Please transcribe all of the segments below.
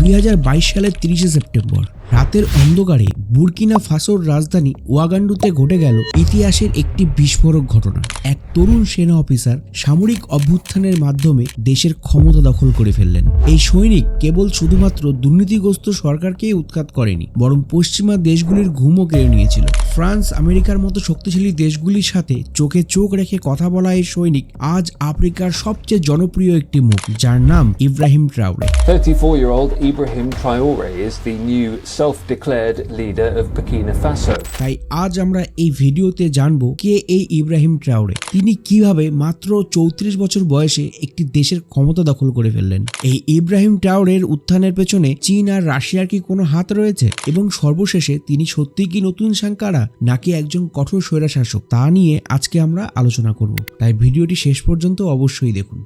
দুই হাজার বাইশ সালের তিরিশে সেপ্টেম্বর। রাতের অন্ধকারে বুরকিনা ফাসোর রাজধানী ওয়াগান্ডুতে ঘটে গেল ইতিহাসের একটি বিস্ফোরক ঘটনা। এক তরুণ সেনা অফিসার সামরিক অভ্যুত্থানের মাধ্যমে দেশের ক্ষমতা দখল করে ফেললেন। এই সৈনিক কেবল শুধুমাত্র দুর্নীতিগ্রস্ত সরকারকেই উৎখাত করেনি, বরং পশ্চিমা দেশগুলির ঘুমও কেড়ে নিয়েছিল। ফ্রান্স, আমেরিকার মতো শক্তিশালী দেশগুলির সাথে চোখে চোখ রেখে কথা বলা এই সৈনিক আজ আফ্রিকার সবচেয়ে জনপ্রিয় একটি মুখ, যার নাম Ibrahim ট্রাউরে। 34 year old Ibrahim Traore is the new self declared leader of Burkina Faso. তাই আজ আমরা এই ভিডিওতে জানব কে এই ইব্রাহিম ট্রাউরে? তিনি কীভাবে মাত্র চৌত্রিশ বছর বয়সে একটি দেশের ক্ষমতা দখল করে ফেললেন? এই ইব্রাহিম ট্রাউরের উত্থানের পেছনে চীন আর রাশিয়ার কি কোনো হাত রয়েছে? এবং সর্বশেষে তিনি সত্যিই কি নতুন সাংকারা নাকি একজন কঠোর স্বৈরাশাসক? তা নিয়ে আজকে আমরা আলোচনা করব। তাই ভিডিওটি শেষ পর্যন্ত অবশ্যই দেখুন।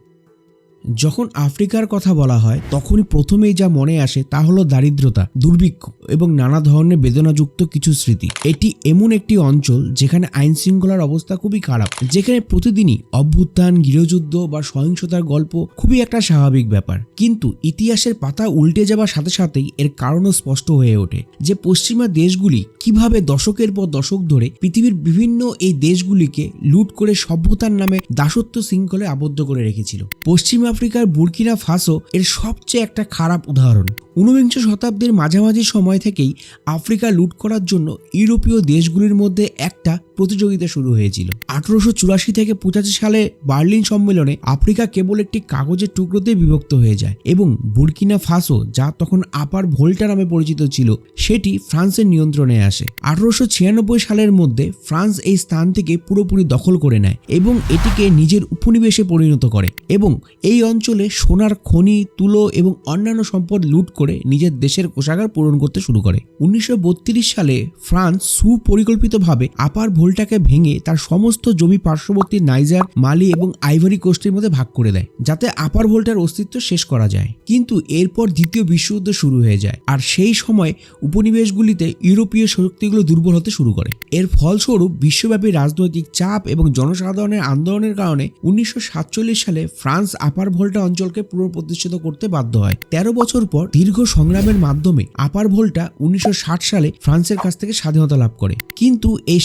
যখন আফ্রিকার কথা বলা হয়, তখনই প্রথমেই যা মনে আসে তা হলো দারিদ্রতা, দুর্ভিক্ষ এবং নানা ধরনের বেদনাযুক্ত কিছু স্মৃতি। এটি এমন একটি অঞ্চল যেখানে আইন শৃঙ্খলার অবস্থা খুবই খারাপ, যেখানে প্রতিদিনই অভ্যুত্থান, গৃহযুদ্ধ বা সহিংসতার গল্প খুবই একটা স্বাভাবিক ব্যাপার। কিন্তু ইতিহাসের পাতা উল্টে যাবার সাথে সাথেই এর কারণও স্পষ্ট হয়ে ওঠে যে পশ্চিমা দেশগুলি কীভাবে দশকের পর দশক ধরে পৃথিবীর বিভিন্ন এই দেশগুলিকে লুট করে সভ্যতার নামে দাসত্ব শৃঙ্খলে আবদ্ধ করে রেখেছিল। পশ্চিম আফ্রিকার বুর্কিনা ফাসো এর সবচেয়ে একটা খারাপ উদাহরণ। ঊনবিংশ শতাব্দীর মাঝামাঝি সময় থেকেই আফ্রিকা লুট করার জন্য ইউরোপীয় দেশগুলির মধ্যে একটা প্রতিযোগিতা শুরু হয়েছিল। আঠারোশো চুরাশি থেকে পঁচাশি সালে বার্লিন সম্মেলনে আফ্রিকা কেবল একটি কাগজের টুকরোতে বিভক্ত হয়ে যায় এবং বুরকিনা ফাসো, যা তখন আপার ভোল্টা নামে পরিচিত ছিল, সেটি ফ্রান্সের নিয়ন্ত্রণে আসে। আঠারোশো ছিয়ানব্বই সালের মধ্যে ফ্রান্স এই স্থান থেকে পুরোপুরি দখল করে নেয় এবং এটিকে নিজের উপনিবেশে পরিণত করে এবং এই অঞ্চলে সোনার খনি, তুলো এবং অন্যান্য সম্পদ লুট করে নিজের দেশের কোষাগার পূরণ করতে শুরু করে। উনিশশো বত্রিশ সালে ফ্রান্স সুপরিকল্পিতভাবে আপার ভোল্টাকে ভেঙে তার সমস্ত জমি পার্শ্ববর্তী নাইজার, মালি এবং আইভরি কোস্টের মধ্যে ভাগ করে দেয়, যাতে আপার ভোল্টার অস্তিত্ব শেষ করা যায়। কিন্তু এরপর দ্বিতীয় বিশ্বযুদ্ধ শুরু হয়ে যায়, আর সেই সময় উপনিবেশগুলিতে ইউরোপীয় শক্তিগুলো দুর্বল হতে শুরু করে। এর ফলস্বরূপ বিশ্বব্যাপী রাজনৈতিক চাপ এবং জনসাধারণের আন্দোলনের কারণে উনিশশো সাতচল্লিশ সালে ফ্রান্স আপার ভোল্টা অঞ্চলকে পুনঃপ্রতিষ্ঠিত করতে বাধ্য হয়। তেরো বছর পর দীর্ঘ সংগ্রামের মাধ্যমে আপার ভোল্টা উনিশশো ষাট সালে ফ্রান্সের কাছ থেকে স্বাধীনতা লাভ করে। কিন্তু এই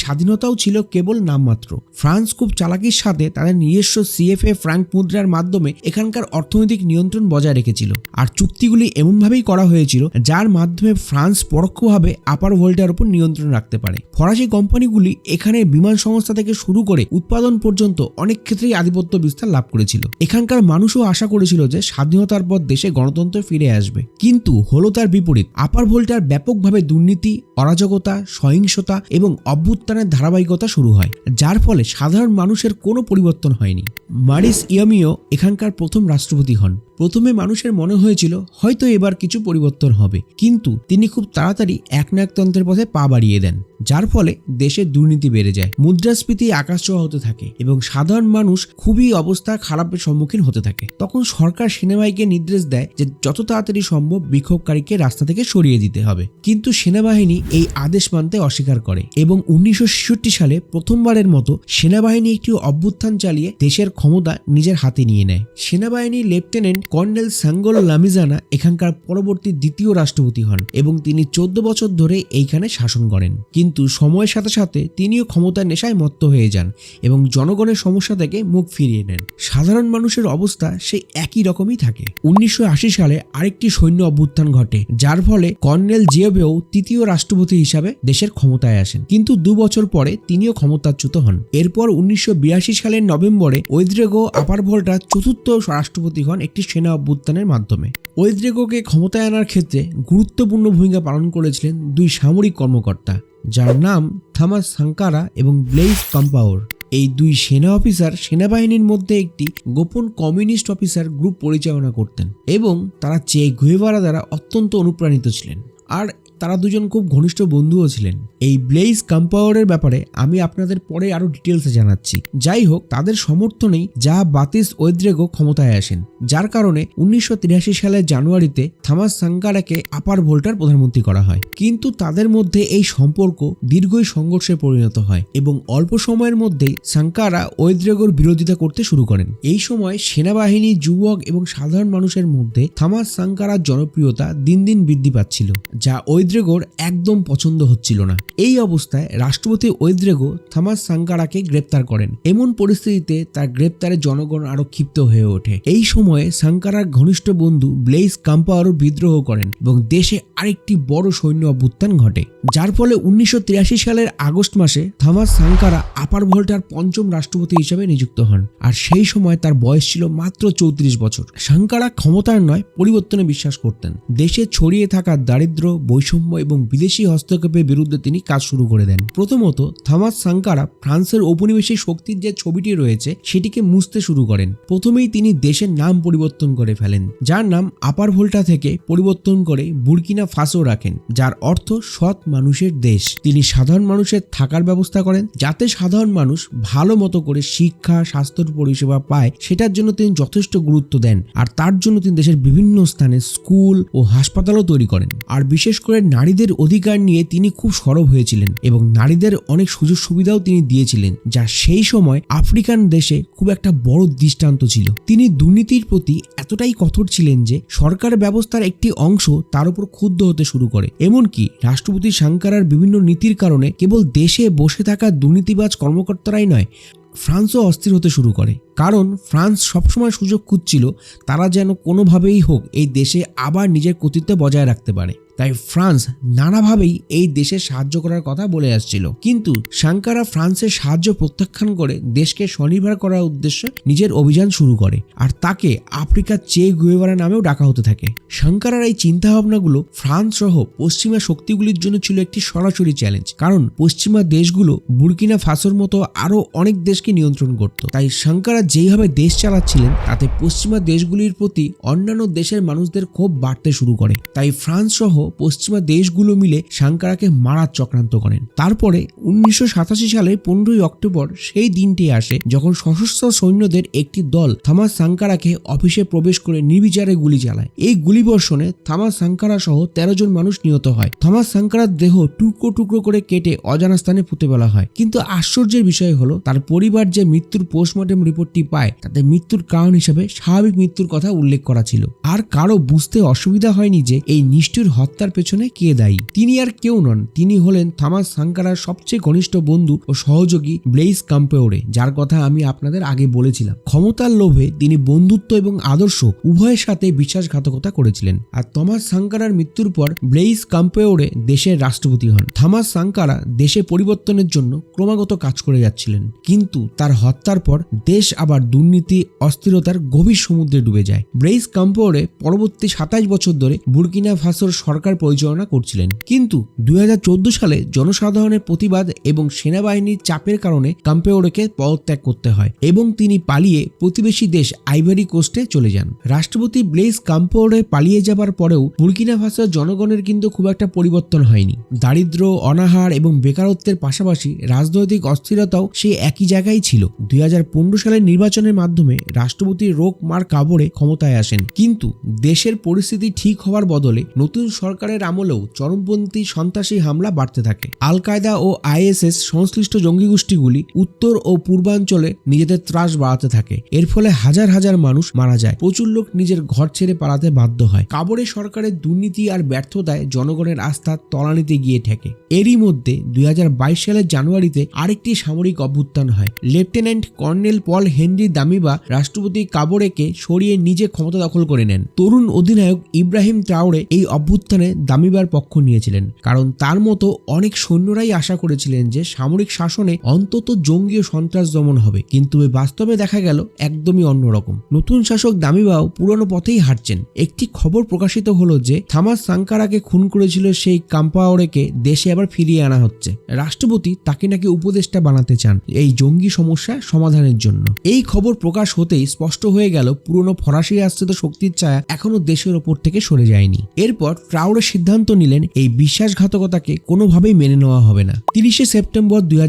স্বাধীনতাও ছিল কেবল নামমাত্র। ফ্রান্স খুব চালাকির সাথে তাদের নিজস্ব সিএফএ ফ্রাঙ্ক মুদ্রার মাধ্যমে এখানকার অর্থনৈতিক নিয়ন্ত্রণ বজায় রেখেছিল। আর চুক্তিগুলি এমনভাবেই করা হয়েছিল, যার মাধ্যমে ফ্রান্স পরোক্ষভাবে আপার ভোল্টার উপর নিয়ন্ত্রণ রাখতে পারে। ফরাসি কোম্পানিগুলি এখানে বিমান সংস্থা থেকে শুরু করে উৎপাদন পর্যন্ত অনেক ক্ষেত্রেই আধিপত্য বিস্তার লাভ করেছিল। এখানকার মানুষও আশা করেছিল যে স্বাধীনতার পর দেশে গণতন্ত্র ফিরে আসবে। কিন্তু হলো তার বিপরীত, আপার ভোল্টার ব্যাপকভাবে দুর্নীতি, অরাজকতা, সহিংসতা এবং অভ্যুত্থানের ধারাবাহিকতা শুরু হয়, যার ফলে সাধারণ মানুষের কোনো পরিবর্তন হয়নি। মারিস ইয়ামিও এখানকার প্রথম রাষ্ট্রপতি হন। প্রথমে মানুষের মনে হয়েছিল, হয়তো এবার কিছু পরিবর্তন হবে, কিন্তু তিনি খুব তাড়াতাড়ি একনায়কতন্ত্রের পথে পা বাড়িয়ে দেন, যার ফলে দেশে দুর্নীতি বেড়ে যায়, মুদ্রাস্ফীতি আকাশ ছোঁয়া হতে থাকে এবং সাধারণ মানুষ খুবই অবস্থা খারাপের সম্মুখীন হতে থাকে। তখন সরকার সেনাবাহিনীকে নির্দেশ দেয় যে, যত তাড়াতাড়ি সম্ভব বিক্ষোভকারীকে রাস্তা থেকে সরিয়ে দিতে হবে। কিন্তু সেনাবাহিনী এই আদেশ মানতে অস্বীকার করে এবং উনিশশো সালে প্রথমবারের মতো সেনাবাহিনী একটি অভ্যুত্থান চালিয়ে দেশের ক্ষমতা নিজের হাতে নিয়ে নেয়। সেনাবাহিনী লেফটেন্যান্ট কর্নেল সাঙ্গল লামিজানা এখানকার পরবর্তী দ্বিতীয় রাষ্ট্রপতি হন এবং তিনি চোদ্দ বছর ধরে এইখানে শাসন করেন। কিন্তু সময়ের সাথে সাথে তিনিও ক্ষমতার নেশায় মত্ত হয়ে যান এবং জনগণের সমস্যা থেকে মুখ ফিরিয়ে নেন। সাধারণ মানুষের অবস্থা সেই একই রকমই থাকে। উনিশশো আশি সালে আরেকটি সৈন্য অভ্যুত্থান ঘটে, যার ফলে কর্নেল জিওবেও তৃতীয় রাষ্ট্রপতি হিসাবে দেশের ক্ষমতায় আসেন। কিন্তু দু বছর পরে তিনিও ক্ষমতাচ্যুত হন। এরপর উনিশশো বিরাশি সালের নভেম্বরে ওয়েদ্রেগো আপার ভোল্টা চতুর্থ রাষ্ট্রপতি হন একটি সেনা অভ্যুত্থানের মাধ্যমে। ওয়েদ্রেগোকে ক্ষমতায় আনার ক্ষেত্রে গুরুত্বপূর্ণ ভূমিকা পালন করেছিলেন দুই সামরিক কর্মকর্তা, যার নাম থামাস সাঙ্কারা এবং ব্লেইস কম্পাওর এই দুই সেনা অফিসার সেনাবাহিনীর মধ্যে একটি গোপন কমিউনিস্ট অফিসার গ্রুপ পরিচালনা করতেন এবং তারা চে গুয়েভারা দ্বারা অত্যন্ত অনুপ্রাণিত ছিলেন। আর তারা দুজন খুব ঘনিষ্ঠ বন্ধুও ছিলেন। এই ব্লেইজ কাম্পাওয়ারের ব্যাপারে আমি আপনাদের পরে আরও ডিটেলসে জানাচ্ছি। যাই হোক, তাদের সমর্থনেই যা বাতিস ওয়েদ্রেগো ক্ষমতায় আসেন। যার কারণে উনিশশো তিরাশি সালের জানুয়ারিতে থামাস সাঙ্কারাকে আপার ভোল্টার প্রধানমন্ত্রী করা হয়। কিন্তু তাদের মধ্যে এই সম্পর্ক দীর্ঘই সংঘর্ষে পরিণত হয় এবং অল্প সময়ের মধ্যেই সাঙ্কারা ওয়েদ্রেগোর বিরোধিতা করতে শুরু করেন। এই সময় সেনাবাহিনী, যুবক এবং সাধারণ মানুষের মধ্যে থামাস সাঙ্কারার জনপ্রিয়তা দিন দিন বৃদ্ধি পাচ্ছিল, যা ওয়েদ্রেগোর একদম পছন্দ হচ্ছিল না। এই অবস্থায় রাষ্ট্রপতি ওয়েদ্রেগো থামাস সাঙ্কারাকে গ্রেপ্তার করেন। এমন পরিস্থিতিতে তার গ্রেপ্তারে জনগণ আরও ক্ষিপ্ত হয়ে ওঠে। এই সময়ে সাঙ্কারার ঘনিষ্ঠ বন্ধু ব্লেইস কাম্পাওয়ারও বিদ্রোহ করেন এবং দেশে আরেকটি বড় সৈন্য অভ্যুত্থান ঘটে। যার ফলে উনিশশো তিরাশি সালের আগস্ট মাসে থামাস সাংকারা আপার ভোল্টার পঞ্চম রাষ্ট্রপতি হিসেবে নিযুক্ত হন। আর সেই সময় তার বয়স ছিল মাত্র চৌত্রিশ বছর। সাংকারা ক্ষমতার নয়, পরিবর্তনে বিশ্বাস করতেন। দেশে ছড়িয়ে থাকা দারিদ্র, বৈষম্য এবং বিদেশি হস্তক্ষেপের বিরুদ্ধে তিনি কাজ শুরু করে দেন। প্রথমত, থামাস সাংকারা ফ্রান্সের ঔপনিবেশিক শক্তির যে ছবিটি রয়েছে, সেটিকে মুছতে শুরু করেন। প্রথমেই তিনি দেশের নাম পরিবর্তন করে ফেলেন, যার নাম আপার ভোল্টা থেকে পরিবর্তন করে বুরকিনা ফাসো রাখেন, যার অর্থ সৎ মানুষের দেশ। তিনি সাধারণ মানুষের থাকার ব্যবস্থা করেন, যাতে সাধারণ মানুষ ভালো মতো করে শিক্ষা, স্বাস্থ্য পরিষেবা পায়, সেটার জন্য তিনি যথেষ্ট গুরুত্ব দেন। আর তার জন্য তিনি দেশের বিভিন্ন স্থানে স্কুল ও হাসপাতালও তৈরি করেন। আর বিশেষ করে নারীদের অধিকার নিয়ে তিনি খুব সরব হয়েছিলেন এবং নারীদের অনেক সুযোগ সুবিধাও তিনি দিয়েছিলেন, যা সেই সময় আফ্রিকান দেশে খুব একটা বড় দৃষ্টান্ত ছিল। তিনি দুর্নীতির প্রতি এতটাই কঠোর ছিলেন যে, সরকার ব্যবস্থার একটি অংশ তার উপর ক্ষুব্ধ হতে শুরু করে। এমনকি রাষ্ট্রপতি সাংকারার বিভিন্ন নীতির কারণে কেবল দেশে বসে থাকা দুর্নীতিবাজ কর্মকর্তারাই নয়, ফ্রান্সও অস্থির হতে শুরু করে। কারণ ফ্রান্স সবসময় সুযোগ খুঁজছিল তারা যেন কোনোভাবেই হোক এই দেশে আবার নিজের কর্তৃত্ব বজায় রাখতে পারে। তাই ফ্রান্স নানাভাবেই এই দেশে সাহায্য করার কথা বলে আসছিল। কিন্তু সাংকারা ফ্রান্সের সাহায্য প্রত্যাখ্যান করে দেশকে স্বনির্ভর করার উদ্দেশ্যে নিজের অভিযান শুরু করে আর তাকে আফ্রিকার চে গুয়েভারা নামেও ডাকা হতে থাকে। সাংকারার এই চিন্তাভাবনাগুলো ফ্রান্স সহ পশ্চিমা শক্তিগুলির জন্য ছিল একটি সরাসরি চ্যালেঞ্জ। কারণ পশ্চিমা দেশগুলো বুরকিনা ফাসোর মতো আরও অনেক দেশকে নিয়ন্ত্রণ করত। তাই সাংকারা যেইভাবে দেশ চালাচ্ছিলেন, তাতে পশ্চিমা দেশগুলির প্রতি অন্যান্য দেশের মানুষদের ক্ষোভ বাড়তে শুরু করে। তাই ফ্রান্স সহ পশ্চিমা দেশগুলো মিলে সাংকারাকে মারার চক্রান্ত করেন। তারপরে উনিশশো সাতাশি সালে পনেরোই অক্টোবর সেই দিনটি আসে যখন সশস্ত্র সৈন্যদের একটি দল থামাস সাংকারাকে অফিসে প্রবেশ করে নির্বিচারে গুলি চালায়। এই গুলিবর্ষণে থামাস সাংকারা সহ তেরো জন মানুষ নিহত হয়। থামাস সাংকারার দেহ টুকরো টুকরো করে কেটে অজানা স্থানে পুঁতে ফেলা হয়। কিন্তু আশ্চর্যের বিষয় হলো, তার পরিবার যে মৃত্যুর পোস্টমর্টেম রিপোর্টটি পায়, তাতে মৃত্যুর কারণ হিসেবে স্বাভাবিক মৃত্যুর কথা উল্লেখ করা ছিল। আর কারও বুঝতে অসুবিধা হয়নি যে, এই নিষ্ঠুর হত্যার পেছনে কে দায়ী? তিনি আর কেউ নন। তিনি হলেন থামাস সাংকারার সবচেয়ে ঘনিষ্ঠ বন্ধু ও সহযোগী ব্লেইস কাম্পেওরে, যার কথা আমি আপনাদের আগে বলেছিলাম। ক্ষমতার লোভে তিনি বন্ধুত্ব এবং আদর্শ উভয়ের সাথে বিশ্বাসঘাতকতা করেছিলেন। আর থমাস সাংকারার মৃত্যুর পর ব্লেইস কাম্পেওরে দেশের রাষ্ট্রপতি হন। থামাস সাংকারা দেশে পরিবর্তনের জন্য ক্রমাগত কাজ করে যাচ্ছিলেন। কিন্তু তার হত্যার পর দেশ আবার দুর্নীতি, অস্থিরতার গভীর সমুদ্রে ডুবে যায়। ব্রেইস কাম্পোরে পরবর্তী সাতাশ বছর ধরে বুর্কিনা ফাসোর পরিচালনা করছিলেন। কিন্তু দুই হাজার চোদ্দ সালে জনসাধারণের প্রতিবাদ এবং সেনাবাহিনীর চাপের কারণে কাম্পেওরেকে পদত্যাগ করতে হয় এবং তিনি পালিয়ে প্রতিবেশী দেশ আইভারি কোস্টে চলে যান। রাষ্ট্রপতি ব্লেইস কাম্পোরে পালিয়ে যাবার পরেও বুরকিনা ফাসোর জনগণের কিন্তু খুব একটা পরিবর্তন হয়নি। দারিদ্র অনাহার এবং বেকারত্বের পাশাপাশি রাজনৈতিক অস্থিরতাও সেই একই জায়গায় ছিল। দুই হাজার পনেরো সালের নির্বাচনের মাধ্যমে রাষ্ট্রপতি রোক মার কাবরে ক্ষমতায় আসেন। কিন্তু দেশের পরিস্থিতি ঠিক হওয়ার বদলে নতুন সরকারের আমলেও চরমপন্থী সন্ত্রাসী হামলা বাড়তে থাকে। আল কায়দা ও আইএসএস সংশ্লিষ্ট জঙ্গি গোষ্ঠীগুলি উত্তর ও পূর্বাঞ্চলে নিজেদের ত্রাস বাড়াতে থাকে। এর ফলে হাজার হাজার মানুষ মারা যায়। প্রচুর লোক নিজের ঘর ছেড়ে পালাতে বাধ্য হয়। কাবরে সরকারের দুর্নীতি আর ব্যর্থতায় জনগণের আস্থা তলানিতে গিয়ে ঠেকে। এরই মধ্যে দুই হাজার বাইশ সালের জানুয়ারিতে আরেকটি সামরিক অভ্যুত্থান হয়। Lieutenant colonel Paul Henry Damiba রাষ্ট্রপতি কাবরেকে সরিয়ে নিজে ক্ষমতা দখল করে নেন। তরুণ অধিনায়ক ইব্রাহিম ট্রাউরে এই অভ্যুত্থানে দামিবার পক্ষ নিয়েছিলেন, কারণ তার মতো অনেক সৈন্যরাই আশা করেছিলেন যে সামরিক শাসনে অন্তত জঙ্গি ও সন্ত্রাস দমন হবে। কিন্তু এ বাস্তবে দেখা গেল একদমই অন্যরকম নতুন শাসক দামিবাও পুরনো পথেই হাঁটছেন। একটি খবর প্রকাশিত হলো যে থামাস সাংকারাকে খুন করেছিল সেই কাম্পাওরেকে দেশে আবার ফিরিয়ে আনা হচ্ছে। রাষ্ট্রপতি তাকে নাকি উপদেষ্টা বানাতে চান এই জঙ্গি সমস্যা সমাধানের জন্য। এই খবর প্রকাশ হতেই স্পষ্ট হয়ে গেল, পুরনো ফরাসি আশ্রিত শক্তির ছায়া এখনও দেশের ওপর থেকে সরে যায়নি। এরপর ট্রাউরে ট্রাউরে সিদ্ধান্ত নিলেন এই বিশ্বাসঘাতকতাকে কোনোভাবেই মেনে নেওয়া হবে না। তিরিশে সেপ্টেম্বর দুই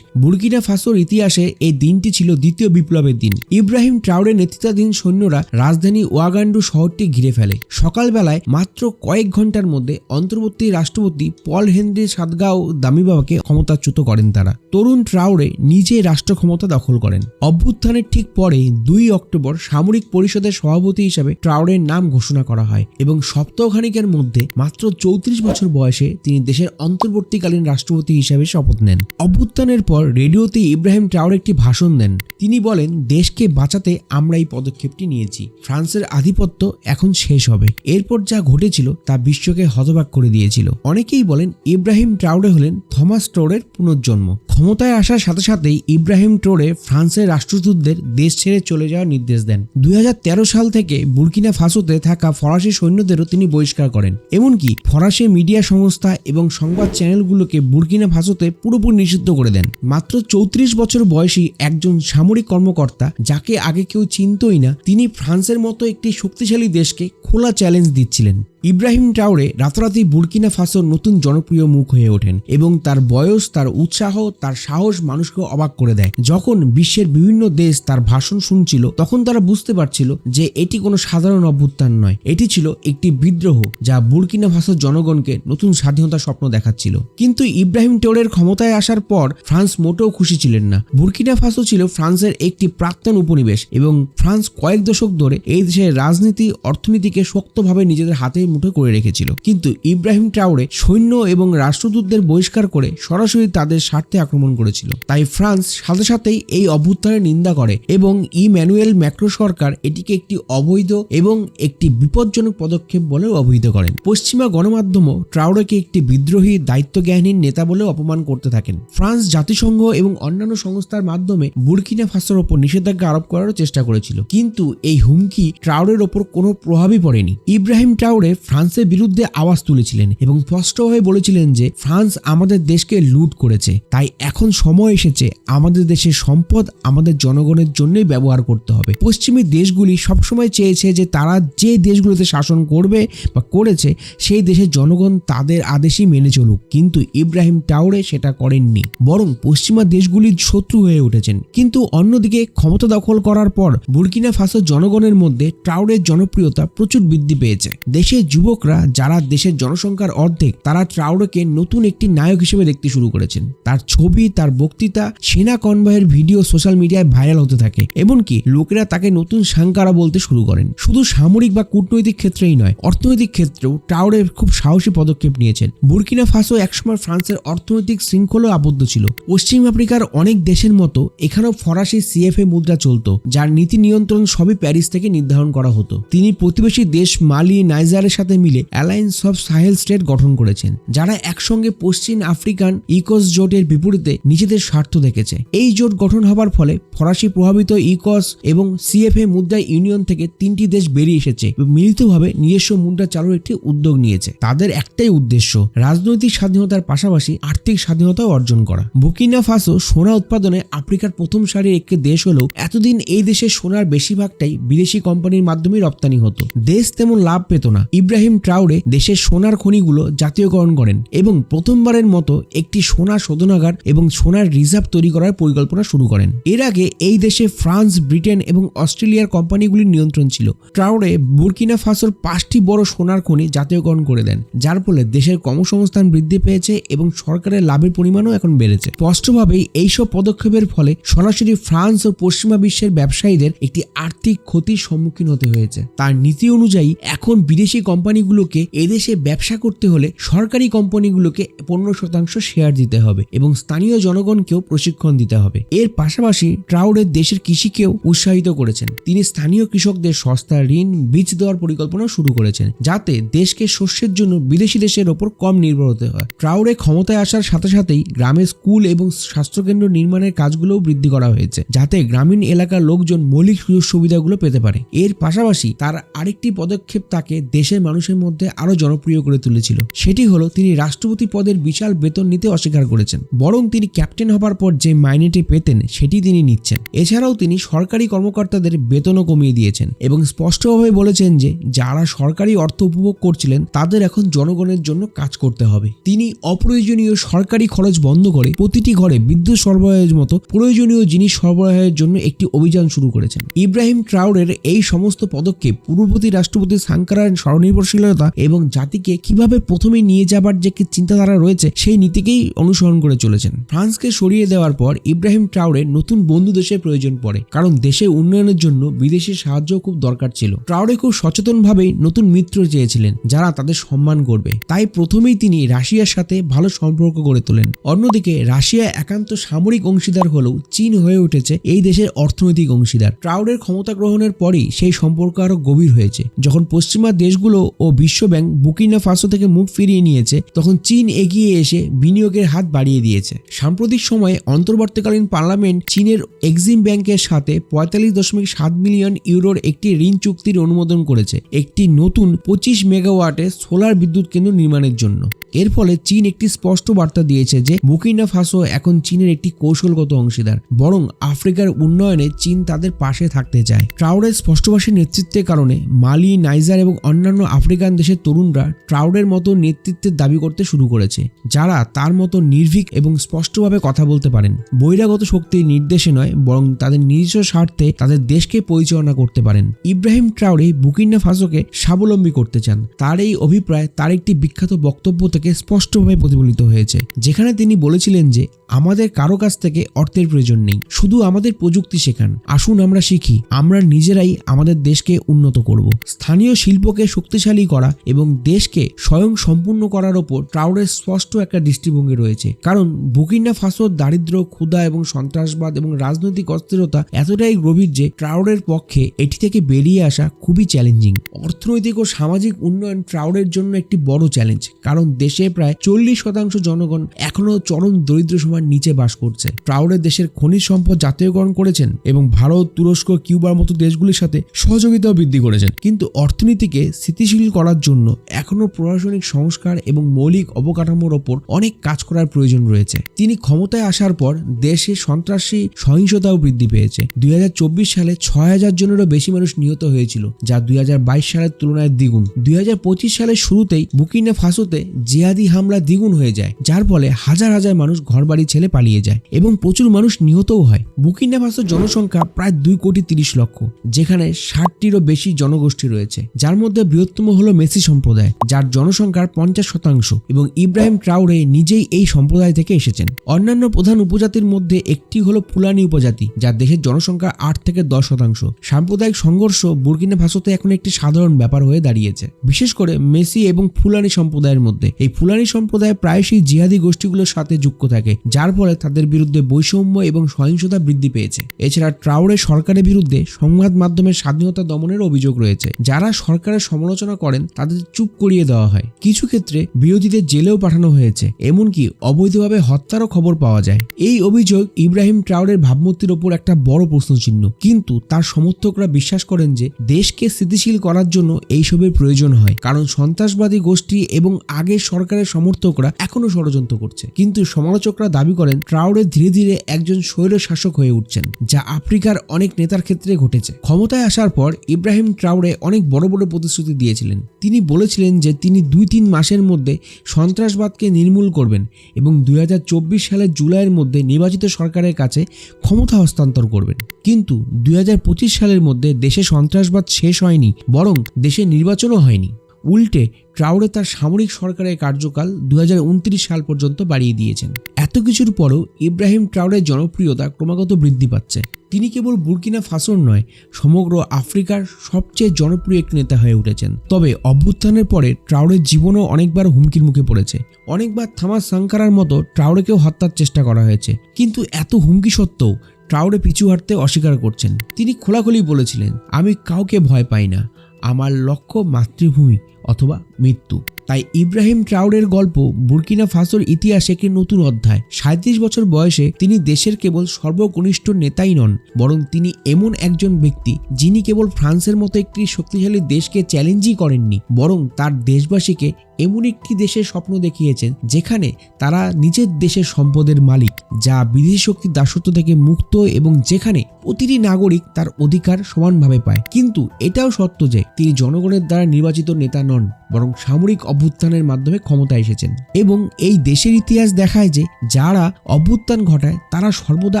বুর্কিনা ফাসোর ইতিহাসে এই দিনটি ছিল দ্বিতীয় বিপ্লবের দিন। ইব্রাহিম ট্রাউরের নেতৃত্বাধীন সৈন্যরা রাজধানী ওয়াগান্ডু শহরটি ঘিরে ফেলে। সকালবেলায় মাত্র কয়েক ঘণ্টার মধ্যে অন্তর্বর্তী রাষ্ট্রপতি পল হেনরি সাদগাও দামিবাবাকে ক্ষমতাচ্যুত করেন তারা। তরুণ ট্রাউরে নিজে রাষ্ট্র ক্ষমতা দখল করেন। অভ্যুত্থানের ঠিক পরে দুই অক্টোবর সামরিক পরিষদের সভাপতি হিসেবে ট্রাউরের নাম ঘোষণা করা হয় এবং সপ্তাহখানিকের মধ্যে মাত্র চৌত্রিশ বছর বয়সে তিনি দেশের অন্তর্বর্তীকালীন রাষ্ট্রপতি হিসেবে শপথ নেন। অভ্যুত্থানের পর রেডিওতে ইব্রাহিম ট্রাউর একটি ভাষণ দেন। তিনি বলেন, দেশকে বাঁচাতে আমরা এই পদক্ষেপটি নিয়েছি। ফ্রান্সের আধিপত্য এখন শেষ হবে। এরপর যা ঘটেছিল তা বিশ্বকে হতবাক করে দিয়েছিল। অনেকেই বলেন, ইব্রাহিম ট্রাউরে হলেন থমাস ট্রোরের পুনর্জন্ম। ক্ষমতায় আসার সাথে সাথেই ইব্রাহিম ট্রোরে ফ্রান্সের রাষ্ট্রদূতদের দেশ ছেড়ে চলে যাওয়ার নির্দেশ দেন। দুই হাজার তেরো সাল থেকে বুরকিনা ফাসোতে থাকা ফরাসি সৈন্যদেরও তিনি বহিষ্কার করেন। এমনকি ফরাসি মিডিয়া সংস্থা এবং সংবাদ চ্যানেলগুলোকে বুর্কিনা ফাসোতে পুরোপুরি নিষিদ্ধ করে দেন। মাত্র চৌত্রিশ বছর বয়সী একজন সামরিক কর্মকর্তা, যাকে আগে কেউ চিনতই না, তিনি ফ্রান্সের মতো একটি শক্তিশালী দেশকে খোলা চ্যালেঞ্জ দিচ্ছিলেন। ইব্রাহিম ট্রাউরে রাতারাতি বুরকিনা ফাসোর নতুন জনপ্রিয় মুখ হয়ে ওঠেন এবং তার বয়স, তার উৎসাহ, তার সাহস মানুষকে অবাক করে দেয়। যখন বিশ্বের বিভিন্ন দেশ তার ভাষণ শুনছিল, তখন তারা বুঝতে পারছিল যে এটি কোনো সাধারণ অভ্যুত্থান নয়। এটি ছিল একটি বিদ্রোহ যা বুরকিনা ফাসোর জনগণকে নতুন স্বাধীনতার স্বপ্ন দেখাচ্ছিল। কিন্তু ইব্রাহিম টোরের ক্ষমতায় আসার পর ফ্রান্স মোটেও খুশি ছিলেন না। বুরকিনা ফাসো ছিল ফ্রান্সের একটি প্রাক্তন উপনিবেশ এবং ফ্রান্স কয়েক দশক ধরে এই দেশের রাজনীতি, অর্থনীতিকে শক্তভাবে নিজেদের হাতে মুঠো করে রেখেছিল। কিন্তু ইব্রাহিম ট্রাউরে সৈন্য এবং রাষ্ট্রদূতদের বহিষ্কার করে সরাসরি তাদের স্বার্থে আক্রমণ করেছিল। তাই ফ্রান্স সাথে সাথেই এই অভ্যুত্থানের নিন্দা করে এবং ইম্যানুয়েল ম্যাক্রো সরকার এটিকে একটি অবৈধ এবং একটি বিপজ্জনক পদক্ষেপ বলে অভিহিত করেন। পশ্চিমা গণমাধ্যমও ট্রাউরেকে একটি বিদ্রোহী দায়িত্বজ্ঞানহীন নেতা বলে অপমান করতে থাকেন। ফ্রান্স জাতিসংঘ এবং অন্যান্য সংস্থার মাধ্যমে বুরকিনা ফাসোর ওপর নিষেধাজ্ঞা আরোপ করারও চেষ্টা করেছিল। কিন্তু এই হুমকি ট্রাউরের ওপর কোনো প্রভাবই পড়েনি। ইব্রাহিম ট্রাউরে ফ্রান্সের বিরুদ্ধে আওয়াজ তুলেছিলেন এবং স্পষ্টভাবে বলেছিলেন যে ফ্রান্স আমাদের দেশকে লুট করেছে। তাই এখন সময় এসেছে আমাদের দেশের সম্পদ আমাদের জনগণের জন্যই ব্যবহার করতে হবে। পশ্চিমী দেশগুলি সবসময় চেয়েছে যে তারা যে দেশগুলোতে শাসন করবে বা করেছে, সেই দেশের জনগণ তাদের আদেশই মেনে চলুক। কিন্তু ইব্রাহিম টাউরে সেটা করেননি। বরং পশ্চিমা দেশগুলির শত্রু হয়ে উঠেছেন। কিন্তু অন্যদিকে ক্ষমতা দখল করার পর বুরকিনা ফাসো জনগণের মধ্যে ট্রাউরের জনপ্রিয়তা প্রচুর বৃদ্ধি পেয়েছে। দেশের যুবকরা যারা দেশের জনসংখ্যার অর্ধেক, তারা ট্রাউরেকে নতুন একটি নায়ক হিসেবে দেখতে শুরু করেছেন। তার ছবি, তার বক্তৃতা সেনা কনভয়ের ভিডিও সোশ্যাল মিডিয়ায় ভাইরাল হতে থাকে। এমনকি লোকেরা তাকে নতুন সাংকারা বলতে শুরু করেন। শুধু সামরিক বা কূটনৈতিক ক্ষেত্রেই নয়, অর্থনৈতিক ক্ষেত্রেও ট্রাউরে খুব সাহসী পদক্ষেপ নিয়েছেন। বুরকিনা ফাসো একসময় ফ্রান্সের অর্থনৈতিক শৃঙ্খলও আবদ্ধ ছিল। পশ্চিম আফ্রিকার অনেক দেশের মতো এখানেও ফরাসি সিএফএ মুদ্রা চলতো, যার নীতি নিয়ন্ত্রণ সবই প্যারিস থেকে নির্ধারণ করা হতো। তিনি প্রতিবেশী দেশ মালি, নাইজারের সাথে মিলে অ্যালায়েন্স অফ সাহেল স্টেট গঠন করেছেন, যারা একসঙ্গে পশ্চিম আফ্রিকান ইকোস জোটের বিপরীতে নিজেদের স্বার্থ দেখেছে। এই জোট গঠন হবার ফলে ফরাসি প্রভাবিত ইকস এবং সিএফএ মুদ্রা ইউনিয়ন থেকে তিনটি দেশ বেরিয়ে এসেছে মিলিতভাবে নিজস্ব মুদ্রা চালুর একটি উদ্যোগ নিয়েছে। তাদের একটাই উদ্দেশ্য, রাজনৈতিক স্বাধীনতার পাশাপাশি আর্থিক স্বাধীনতাও অর্জন করা। বুকিনা ফাসো সোনা উৎপাদনে আফ্রিকার প্রথম সারির একটি দেশ হলেও এতদিন এই দেশের সোনার বেশিরভাগটাই বিদেশি কোম্পানির মাধ্যমে রপ্তানি হতো। দেশ তেমন লাভ পেত না। ইব্রাহিম ট্রাউরে দেশের সোনার খনিগুলো জাতীয়করণ করেন এবং প্রথমবারের মতো একটি সোনা শোধনাগার এবং সোনার রিজার্ভ তৈরি করার পরিকল্পনা শুরু করেন। এর আগে এই দেশে ফ্রান্স, ব্রিটেন এবং অস্ট্রেলিয়ার কোম্পানিগুলির নিয়ন্ত্রণ ছিল। ট্রাউরে বুর্কিনা ফাসোর পাঁচটি বড় সোনার খনি জাতীয়করণ করে দেন, যার ফলে দেশের কর্মসংস্থান বৃদ্ধি পেয়েছে এবং সরকারের লাভের পরিমাণও এখন বেড়েছে। স্পষ্টভাবেই এইসব পদক্ষেপের ফলে সরাসরি ফ্রান্স ও পশ্চিমা বিশ্বের ব্যবসায়ীদের একটি আর্থিক ক্ষতির সম্মুখীন হতে হয়েছে। তার নীতি অনুযায়ী এখন বিদেশি কোম্পানিগুলোকে এদেশে ব্যবসা করতে হলে সরকারি কোম্পানিগুলোকে পনেরো শতাংশ শেয়ার দিতে হবে এবং স্থানীয় জনগণকেও প্রশিক্ষণ দিতে হবে। এর পাশাপাশি ট্রাউডের দেশের কৃষিকেও উৎসাহিত করেছেন। তিনি স্থানীয় কৃষকদের সস্তা ঋণ, বীজ দেওয়ার পরিকল্পনা শুরু করেছেন, যাতে দেশকে শস্যের জন্য বিদেশি দেশের ওপর কম নির্ভর হতে হয়। ট্রাউডে ক্ষমতায় আসার সাথে সাথেই গ্রামে স্কুল এবং স্বাস্থ্যকেন্দ্র নির্মাণের কাজগুলোও বৃদ্ধি করা হয়েছে, যাতে গ্রামীণ এলাকার লোকজন মৌলিক সুযোগ সুবিধাগুলো পেতে পারে। এর পাশাপাশি তার আরেকটি পদক্ষেপ তাকে দেশের মানুষের মধ্যে আরও জনপ্রিয় করে তুলেছিল। সেটি হলো, তিনি রাষ্ট্রপতি পদের বিশাল বেতন নিতে অস্বীকার করেছেন। বরং তিনি ক্যাপ্টেন হবার পর যে মাইনেটি পেতেন, সেটি তিনি নিচ্ছেন। এছাড়াও তিনি সরকারি কর্মকর্তাদের বেতনও কমিয়ে দিয়েছেন এবং স্পষ্টভাবে বলেছেন যে, যারা সরকারি অর্থ উপভোগ করছিলেন, তাদের এখন জনগণের জন্য কাজ করতে হবে। তিনি অপ্রয়োজনীয় সরকারি খরচ বন্ধ করে প্রতিটি ঘরে বিদ্যুৎ সরবরাহের মতো প্রয়োজনীয় জিনিস সরবরাহের জন্য একটি অভিযান শুরু করেছেন। ইব্রাহিম ট্রাউডের এই সমস্ত পদক্ষেপ পূর্ববর্তী রাষ্ট্রপতি সাংকারার স্বনির্ভরশীলতা এবং জাতিকে কীভাবে প্রথমে নিয়ে যাবার যে চিন্তাধারা রয়েছে, সেই নীতিকেই অনুসরণ করে চলেছেন। ফ্রান্সকে সরিয়ে দেওয়ার পর ইব্রাহিম ট্রাউডের নতুন বন্ধু দেশের প্রয়োজন পড়ে, কারণ দেশের উন্নয়নের জন্য বিদেশি সাহায্য খুব দরকার ছিল। ট্রাউরে খুব সচেতনভাবেই নতুন মিত্র চেয়েছিলেন, যারা তাদের সম্মান করবে। তাই প্রথমেই তিনি রাশিয়ার সাথে ভালো সম্পর্ক গড়ে তোলেন। অন্যদিকে, রাশিয়া একান্ত সামরিক অংশীদার হলেও চীন হয়ে উঠেছে এই দেশের অর্থনৈতিক অংশীদার। ট্রাউডের ক্ষমতা গ্রহণের পরই সেই সম্পর্ক আরও গভীর হয়েছে। যখন পশ্চিমা দেশগুলো ও বিশ্বব্যাংক বুকিনা ফাসো থেকে মুখ ফিরিয়ে নিয়েছে, তখন চীন এগিয়ে এসে বিনিয়োগের হাত বাড়িয়ে দিয়েছে। সাম্প্রতিক সময়ে অন্তর্বর্তীকালীন পার্লামেন্ট চীনের এক্সিম ব্যাংকের সাথে পঁয়তাল্লিশ দশমিক সাত মিলিয়ন ইউরোর একটি ঋণ চুক্তির অনুমোদন করেছে, একটি নতুন পঁচিশ মেগাওয়াটে সোলার বিদ্যুৎ কেন্দ্র নির্মাণের জন্য। এর ফলে চীন একটি স্পষ্ট বার্তা দিয়েছে যে বুকিনা ফাসো এখন চীনের একটি কৌশলগত অংশীদার, বরং আফ্রিকার উন্নয়নে চীন তাদের পাশে থাকতে চায়। ট্রাউডের স্পষ্টভাষী নেতৃত্বের কারণে মালি, নাইজার এবং অন্যান্য আফ্রিকান দেশের তরুণরা ট্রাউডের মতো নেতৃত্বের দাবি করতে শুরু করেছে, যারা তার মতো নির্ভীক এবং স্পষ্টভাবে কথা বলতে পারেন। বহিরাগত শক্তির নির্দেশে নয়, বরং তাদের নিজস্ব স্বার্থে তাদের দেশকে পরিচালনা করতে পারেন। ইব্রাহিম ট্রাউডে বুকিনা ফাসোকে স্বাবলম্বী করতে চান। তার এই অভিপ্রায় তার একটি বিখ্যাত বক্তব্য থেকে স্পষ্টভাবে প্রতিফলিত হয়েছে। যেখানে তিনি বলেছিলেন যে, আমাদের কারও কাছ থেকে অর্থের প্রয়োজন নেই, শুধু আমাদের প্রযুক্তি শেখান। আসুন আমরা শিখি, আমরা নিজেরাই আমাদের দেশকে উন্নত করব। স্থানীয় শিল্পকে শক্তিশালী করা এবং দেশকে স্বয়ং সম্পূর্ণ করার ওপর ট্রাউডের স্পষ্ট একটা দৃষ্টিভঙ্গি রয়েছে। কারণ বুকিনা ফাসোর দারিদ্র ক্ষুধা এবং সন্ত্রাসবাদ এবং রাজনৈতিক অস্থিরতা এতটাই গভীর যে ট্রাউডের পক্ষে এটি থেকে বেরিয়ে আসা খুবই চ্যালেঞ্জিং অর্থনৈতিক ও সামাজিক উন্নয়ন ট্রাউডের জন্য একটি বড় চ্যালেঞ্জ কারণ দেশে প্রায় চল্লিশ শতাংশ জনগণ এখনও চরম দরিদ্র সীমার নিচে বাস করছে। ট্রাউডের দেশের খনিজ সম্পদ জাতীয়করণ করেছেন এবং ভারত, তুরস্ক, কিউবার মতো দেশগুলির সাথে সহযোগিতাও বৃদ্ধি করেছেন। কিন্তু অর্থনীতিকে স্থিতিশীল করার জন্য এখনও প্রশাসনিক সংস্কার এবং মৌলিক অবকাঠামোর ওপর অনেক কাজ করার প্রয়োজন রয়েছে। তিনি ক্ষমতায় আসার পর দেশে সন্ত্রাসী সহিংসতাও বৃদ্ধি পেয়েছে। দুই হাজার চব্বিশ সালে ছয় হাজার জনেরও বেশি মানুষ নিহত হয়েছিল, যা দুই হাজার বাইশ সালের তুলনায় দ্বিগুণ। দুই হাজার পঁচিশ সালের শুরুতেই বুকিনা ফাসোতে জিহাদি হামলা দ্বিগুণ হয়ে যায়, যার ফলে হাজার হাজার মানুষ ঘরবাড়ি ছেলে পালিয়ে যায় এবং প্রচুর মানুষ নিহতও হয়। বুকিনা ফাসোর জনসংখ্যা প্রায় দুই কোটি তিরিশ লক্ষ, যেখানে ষাটটিরও বেশি জনগোষ্ঠী রয়েছে। যার মধ্যে বৃহত্তম হলো মেসি সম্প্রদায়, যার জনসংখ্যার পঞ্চাশ শতাংশ এবং ইব্রাহিম ট্রাউরে নিজেই এই সম্প্রদায় থেকে এসেছেন। অন্যান্য প্রধান উপজাতির মধ্যে একটি হলো ফুলানি উপজাতি, যার দেশের জনসংখ্যা আট থেকে দশ শতাংশ। সাম্প্রদায়িক সংঘর্ষ বুর্কিনা ফাসোতে এখন একটি সাধারণ ব্যাপার হয়ে দাঁড়িয়েছে। বিশেষ করে মেসি এবং ফুলানি সম্প্রদায়ের মধ্যে এই ফুলানি সম্প্রদায় প্রায়শই জিহাদি গোষ্ঠীগুলোর সাথে যুক্ত থাকে, যার ফলে তাদের বিরুদ্ধে বৈষম্য এবং সহিংসতা বৃদ্ধি পেয়েছে। এছাড়া ট্রাউরে সরকারের বিরুদ্ধে সংবাদ মাধ্যমের স্বাধীনতা দমনের অভিযোগ রয়েছে। যারা সরকারের সমালোচনা করেন, তাদের চুপ করিয়ে দেওয়া হয়। কিছু ক্ষেত্রে বিরোধীদের জেলেও পাঠানো হয়েছে, এমনকি অবৈধভাবে হত্যারও খবর পাওয়া যায়। এই অভিযোগ ইব্রাহিম ট্রাউরের ভাবমূর্তির ওপর একটা বড় প্রশ্নচিহ্ন। কিন্তু তার সমর্থকরা বিশ্বাস করেন যে, দেশকে স্থিতিশীল করার জন্য এইসবের প্রয়োজন হয়। কারণ সন্ত্রাসবাদী গোষ্ঠী এবং আগের সরকারের সমর্থকরা এখনও ষড়যন্ত্র করছে। কিন্তু সমালোচকরা দাবি করেন, ট্রাউরে ধীরে ধীরে একজন স্বৈর শাসক হয়ে উঠছেন, যা আফ্রিকার অনেক নেতার ক্ষেত্রে ঘটেছে। ক্ষমতায় আসার পর ইব্রাহিম ট্রাউরে অনেক বড় বড় প্রতিশ্রুতি দিয়েছিলেন। তিনি বলেছিলেন যে তিনি দুই তিন মাসের মধ্যে সন্ত্রাসবাদকে নির্মূল করবেন এবং দুই হাজার চব্বিশ সালের জুলাইয়ের মধ্যে নির্বাচিত সরকারের কাছে ক্ষমতা হস্তান্তর করবেন। কিন্তু দুই হাজার পঁচিশ সালের মধ্যে দেশে সন্ত্রাসবাদ শেষ হয়নি, বরং দেশে নির্বাচনও হয়নি। উল্টে ট্রাউরে তার সামরিক সরকারের কার্যকাল দু হাজার উনত্রিশ সাল পর্যন্ত বাড়িয়ে দিয়েছেন। এত কিছুর পরও ইব্রাহিম ট্রাউরের জনপ্রিয়তা ক্রমাগত বৃদ্ধি পাচ্ছে। তিনি কেবল বুর্কিনা ফাসোর নয়, সমগ্র আফ্রিকার সবচেয়ে জনপ্রিয় একটি নেতা হয়ে উঠেছেন। তবে অভ্যুত্থানের পরে ট্রাউরের জীবনও অনেকবার হুমকির মুখে পড়েছে। অনেকবার থামাস সাংকারার মতো ট্রাউরেকেও হত্যার চেষ্টা করা হয়েছে। কিন্তু এত হুমকি সত্ত্বেও ট্রাউরে পিছু হাঁটতে অস্বীকার করছেন। তিনি খোলাখুলি বলেছিলেন, আমি কাউকে ভয় পাই না। আমার লক্ষ্য মাতৃভূমি অথবা মৃত্যু। তাই ইব্রাহিম ট্রাউরের গল্প বুর্কিনা ফাসোর ইতিহাসে একটি নতুন অধ্যায়। সাঁত্রিশ বছর বয়সে তিনি দেশের কেবল সর্বকনিষ্ঠ নেতাই নন, বরং তিনি এমন একজন ব্যক্তি যিনি কেবল ফ্রান্সের মতো একটি শক্তিশালী দেশকে চ্যালেঞ্জই করেননি, বরং তার দেশবাসীকে এমন একটি দেশের স্বপ্ন দেখিয়েছেন যেখানে তারা নিজের দেশের সম্পদের মালিক, যা বিদেশি শক্তির দাসত্ব থেকে মুক্ত এবং যেখানে প্রতিটি নাগরিক তার অধিকার সমানভাবে পায়। কিন্তু এটাও সত্য যে তিনি জনগণের দ্বারা নির্বাচিত নেতা নন, বরং সামরিক অভ্যুত্থানের মাধ্যমে ক্ষমতা এসেছেন এবং এই দেশের ইতিহাস দেখায় যে যারা অভ্যুত্থান ঘটায়, তারা সর্বদা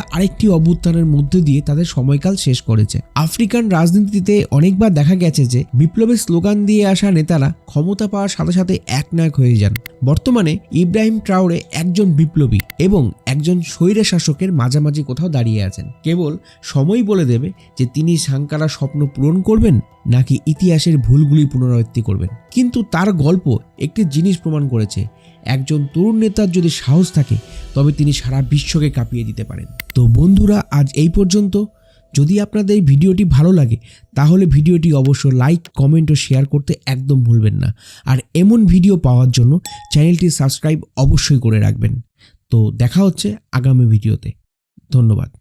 আরেকটি অভ্যুত্থানের মধ্যে দিয়ে তাদের সময়কাল শেষ করেছে। আফ্রিকান রাজনীতিতে অনেকবার দেখা গেছে যে বিপ্লবের স্লোগান দিয়ে আসা নেতারা ক্ষমতা পাওয়ার সাথে সাথে এক একনায়ক হয়ে যান। বর্তমানে ইব্রাহিম ট্রাউরে একজন বিপ্লবী এবং একজন স্বৈর শাসকের মাঝামাঝি কোথাও দাঁড়িয়ে আছেন। কেবল সময় বলে দেবে যে তিনি সাংকারা স্বপ্ন পূরণ করবেন নাকি ইতিহাসের ভুলগুলি পুনরাবৃত্তি করবেন। কিন্তু তার গল্প একটি জিনিস প্রমাণ করেছে। একজন তরুণ নেতার যদি সাহস থাকে, তবে তিনি সারা বিশ্বকে কাঁপিয়ে দিতে পারেন। তো বন্ধুরা, আজ এই পর্যন্ত। যদি আপনাদের এই ভিডিওটি ভালো লাগে, তাহলে ভিডিওটি অবশ্য লাইক, কমেন্ট ও শেয়ার করতে একদম ভুলবেন না। আর এমন ভিডিও পাওয়ার জন্য চ্যানেলটি সাবস্ক্রাইব অবশ্যই করে রাখবেন। তো দেখা হচ্ছে আগামী ভিডিওতে। ধন্যবাদ।